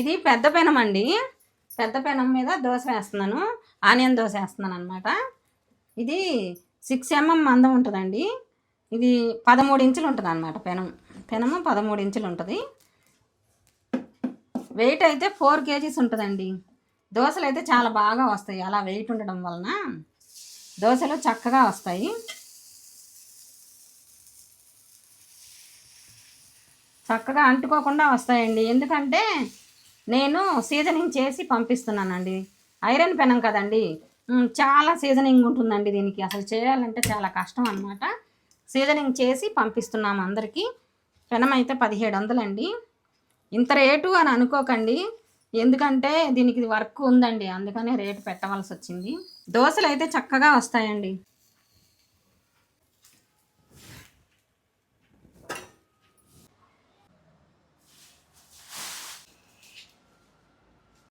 ఇది పెద్ద పెనం అండి. పెద్ద పెనం మీద దోశ వేస్తున్నాను. ఆనియన్ దోశ వేస్తున్నాను అనమాట ఇది సిక్స్ ఎంఎం మందం ఉంటుందండి. ఇది పదమూడు ఇంచులు ఉంటుంది అనమాట పెనం. పెనము పదమూడు ఇంచులు ఉంటుంది. వెయిట్ అయితే ఫోర్ కేజీస్ ఉంటుందండి. దోశలు అయితే చాలా బాగా వస్తాయి. అలా వెయిట్ ఉండడం వలన దోశలు చక్కగా వస్తాయి. చక్కగా అంటుకోకుండా వస్తాయండి. ఎందుకంటే నేను సీజనింగ్ చేసి పంపిస్తున్నానండి. ఐరన్ పెనం కదండి. చాలా సీజనింగ్ ఉంటుందండి దీనికి. అసలు చేయాలంటే చాలా కష్టం అనమాట సీజనింగ్ చేసి పంపిస్తున్నాము అందరికీ. పెనం అయితే పదిహేడు వందలండి. ఇంత రేటు అని అనుకోకండి. ఎందుకంటే దీనికి వర్క్ ఉందండి. అందుకనే రేటు పెట్టవలసి వచ్చింది. దోశలు అయితే చక్కగా వస్తాయండి.